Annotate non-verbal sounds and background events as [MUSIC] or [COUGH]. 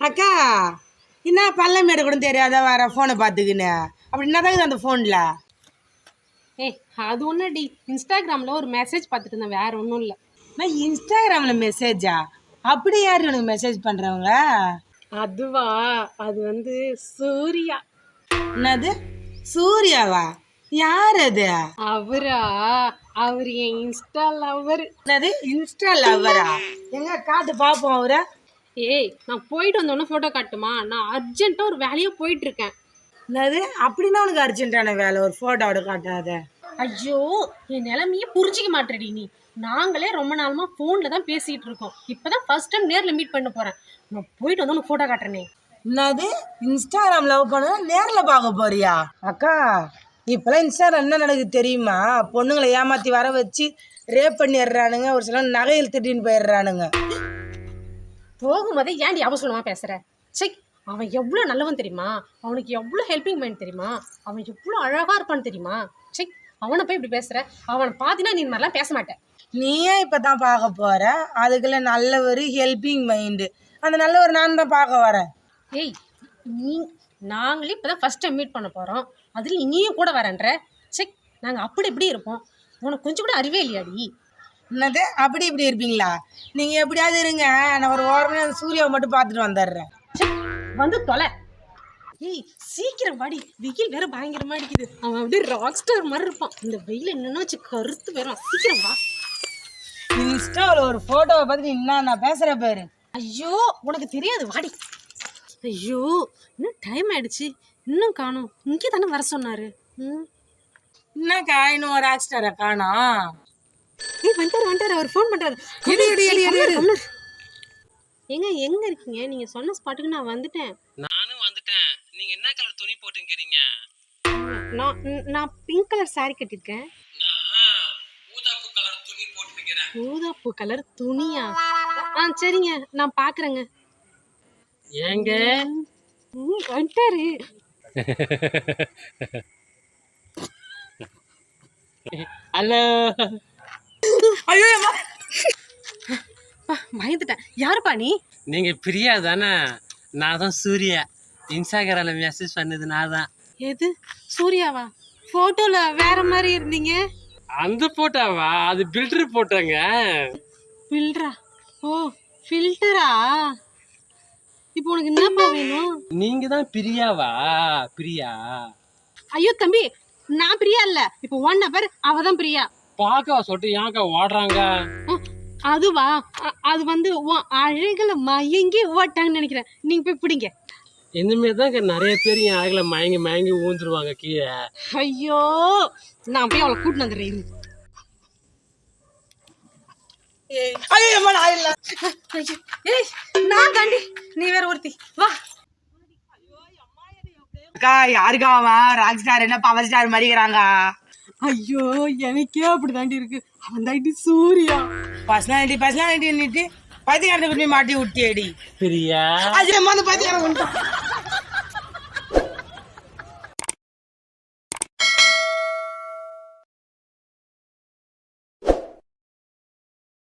அக்கா என்ன பள்ளமேடு கூட தெரியாத வர ஃபோனை பார்த்துக்கின்னு அப்படி என்னதான் அந்த ஃபோனில் ஏய் அது ஒன்றுடி இன்ஸ்டாகிராமில் ஒரு மெசேஜ் பார்த்துட்டு இருந்தேன் வேற ஒன்றும் இல்லை. நான் இன்ஸ்டாகிராமில் மெசேஜா அப்படி யார் உனக்கு மெசேஜ் பண்ணுறவங்க அதுவா? அது வந்து சூர்யா. என்னது? சூர்யாவா? யார் அது? அவரா? அவர் என் இன்ஸ்டா லவர். என்னது? இன்ஸ்டா லவ்வரா எங்க காட்டு பார்ப்போம் அவரை. ஏய் நான் போயிட்டு வந்தோடனே ஃபோட்டோ காட்டுமா? நான் அர்ஜென்ட்டாக ஒரு வேலையாக போயிட்டு இருக்கேன் என்னது? அப்படின்னா உனக்கு அர்ஜென்ட்டான வேலை ஒரு ஃபோட்டோவோட காட்டாத. ஐயோ என் நிலைமையே புரிஞ்சிக்க மாட்டேடி நீ. நாங்களே ரொம்ப நாளமா ஃபோனில் தான் பேசிகிட்டு இருக்கோம். இப்போ தான் ஃபர்ஸ்ட் டைம் நேரில் மீட் பண்ண போகிறேன் நான் போயிட்டு வந்து உனக்கு ஃபோட்டோ காட்டுறேனே. என்னது? இன்ஸ்டாகிராம் லவ் பண்ண நேரில் பார்க்க போறியா? அக்கா இப்போலாம் இன்ஸ்டாகிராம் என்ன நடக்குது தெரியுமா? பொண்ணுங்களை ஏமாற்றி வர வச்சு ரேப் பண்ணிடுறானுங்க. ஒரு சில நகையில் திட்டின்னு போயிடுறானுங்க. போகும்போதே ஏன்டி அவசரமாக பேசுகிற சை அவன் எவ்வளோ நல்லவன் தெரியுமா? அவனுக்கு எவ்வளோ ஹெல்பிங் மைண்ட் தெரியுமா? அவன் எவ்வளோ அழகாக இருப்பான்னு தெரியுமா? சை அவனை போய் இப்படி பேசுகிற அவனை பார்த்தினா நீ மாதிரிலாம் பேச மாட்டேன் நீயே இப்போ தான் பார்க்க போற? அதுக்குள்ள நல்லவர் ஹெல்பிங் மைண்டு அந்த நல்லவர் நான் தான் பார்க்க வரேன் ஏய் நீ நாங்களே இப்போ தான் ஃபஸ்ட் டைம் மீட் பண்ண போகிறோம் அதில் நீயும் கூட வரேன்ற. சை நாங்கள் அப்படி இப்படி இருப்போம். உனக்கு கொஞ்சம் கூட அறிவே இல்லையாடி? என்னது? அப்படி இப்படி இருப்பீங்களா? நீங்கள் எப்படியாவது இருங்க நான் ஒரு ஓரமே சூர்யாவை மட்டும் பார்த்துட்டு வந்துடுறேன். வந்து தொலை. ஏய் சீக்கிரம் வாடி. வெயில் வேற பயங்கரமா அடிக்குது. அவன் அப்படியே ராக் ஸ்டார் மாதிரி இருப்பான். இந்த வெயில் என்னன்னா வச்சு கருத்து போயிடும் சீக்கிரம் வா. இன்ஸ்டாவில் ஒரு ஃபோட்டோவை பார்த்துட்டு என்ன நான் பேசுகிற பேரு. ஐயோ உனக்கு தெரியாது வாடி. ஐயோ இன்னும் டைம் ஆயிடுச்சு. இன்னும் காணோம். இங்கே தானே வர சொன்னாரு. ம். என்னக்கா இன்னும் ஒரு ஆக்ஸ்டரை காணோம்? ஏய் வந்துட்டாரு வந்துட்டாரு அவர் ஃபோன் பண்றாரு. எடு, எடு, எடு, எடு, எடு. கம்முனு. ஏங்க எங்க இருக்கீங்க? நீங்க சொன்ன ஸ்பாட்டுக்கு நான் வந்துட்டேன். நானும் வந்துட்டேன். நீங்க என்ன கலர் துணி போட்டுக்கிறீங்க நான் நான் பிங்க் கலர் saree கட்டியிருக்கேன். நான் ஊதாப்பு கலர் துணி போட்டுக்கிறேன் ஊதாப்பூ கலர் துணியா? ஆ சரிங்க நான் பார்க்குறேங்க ஏங்க? வந்துட்டாரு [LAUGHS] ஹலோ. ஐயோ பயந்துட்டேன். யாருப்பா நீ? நீங்க பிரியா தானே? நான் தான் சூர்யா. இன்ஸ்டாகிராம்ல மெசேஜ் பண்ணது நான் தான். எது? சூர்யாவா? போட்டோல வேற மாதிரி இருந்தீங்க. அந்த போட்டாவா அது பில்டர் போட்டாங்க ஃபில்டரா ஓ ஃபில்டரா இப்போ உனக்கு என்னப்பா வேணும்? நீங்க தான் பிரியாவா? பிரியா? ஐயோ தம்பி நான் பிரியா இல்ல. இப்போ ஒன் நபர் அவ தான் பிரியா. பாக்கவா சொல்லிட்டு ஏன்க்கா ஓடுறாங்க? அதுவா? அது வந்து உன் அழகுல மயங்கி ஓட்டாங்கன்னு நினைக்கிறேன். நீங்க போய் பிடிங்க. மாதிரி தான் நிறைய பேர் என் அழகுல மயங்கி மயங்கி ஊந்துருவாங்க கீழே. ஐயோ நான் போய் அவளை கூட்டிட்டு வந்துடுறேன் நான் இல்லை. ஐயோ, ஏய் நான் தாண்டி. நீ வேற ஒருத்தி. வா. அக்கா யாருக்கா அவன்? ராக் ஸ்டார் என்ன பவர் ஸ்டார் மாதிரிக்கிறாங்க ஐயோ எனக்கே அப்படி தாண்டி இருக்கு. அவன் தாண்டி சூர்யா. பர்சனாலிட்டி பர்சனாலிட்டின்னுட்டு பைத்தியக்காரத்தை போய் மாட்டி விட்டியடி. பிரியா? அது வந்து பைத்தியக்காரன் வந்துட்டான்